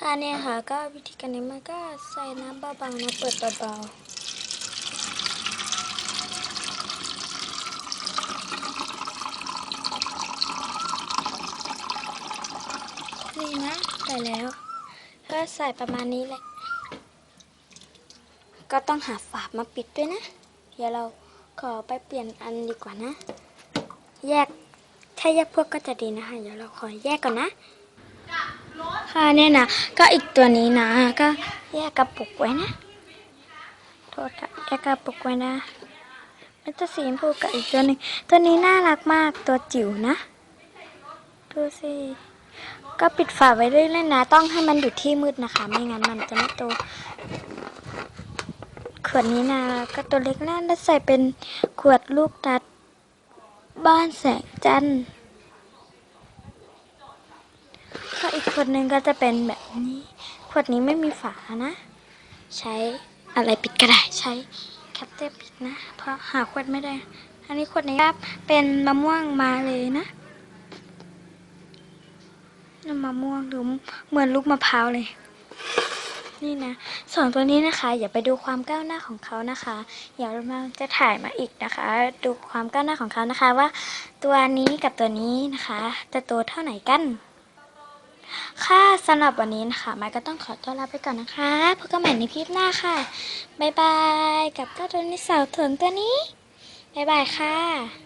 ค่ะเนี่ยค่ะก็วิธีการนี้มันก็ใส่น้ำเบาๆนะเปิดเบาๆนี่นะใส่แล้ว ก็ใส่ประมาณนี้แหละ ก็ต้องหาฝามาปิดด้วยนะ เดี๋ยวเราขอไปเปลี่ยนอันดีกว่านะ แยก ถ้าแยกพวกก็จะดีนะคะ เดี๋ยวเราขอแยกก่อนนะ ค่ะเนี่ยนะก็อีกตัวนี้นะ ก็แยกกระปุกไว้นะโทษค่ะแยกกระปุกไว้นะมันจะสีชมพูกับอีกตัวหนึงตัวนี้น่ารักมากตัวจิ๋วนะดูสิก็ปิดฝาไว้เรื่อยๆนะ ต้องให้มันอยู่ที่มืดนะคะ ไม่งั้นมันจะไม่โตขวดนี้นะก็ตัวเล็กน่าจะใส่เป็นขวดลูกตัดบ้านแสงจันทร์ก็ อีกขวดหนึ่งก็จะเป็นแบบนี้ ขวดนี้ไม่มีฝานะ ใช้อะไรปิดก็ได้ใช้แคปเตอร์ปิดนะ เพราะหาขวดไม่ได้ อันนี้ขวดนี้ก็เป็นมะม่วงมาเลยนะน้ำมะม่วงหรือเหมือนลูกมะพร้าวเลย นี่นะส่วนตัวนี้นะคะ อย่าไปดูความก้าวหน้าของเขานะคะ เดี๋ยวเราจะถ่ายมาอีกนะคะ ดูความก้าวหน้าของเขานะคะว่า ตัวนี้กับตัวนี้นะคะ จะโตเท่าไหนกัน ค่ะสำหรับวันนี้นะคะไมค์ก็ต้องขอตัวลาไปก่อนนะคะพบกันใหม่ในคลิปหน้าค่ะ บ๊ายบาย กับเจ้าตัวนิสาวเถิงตัวนี้ บ๊ายบายค่ะ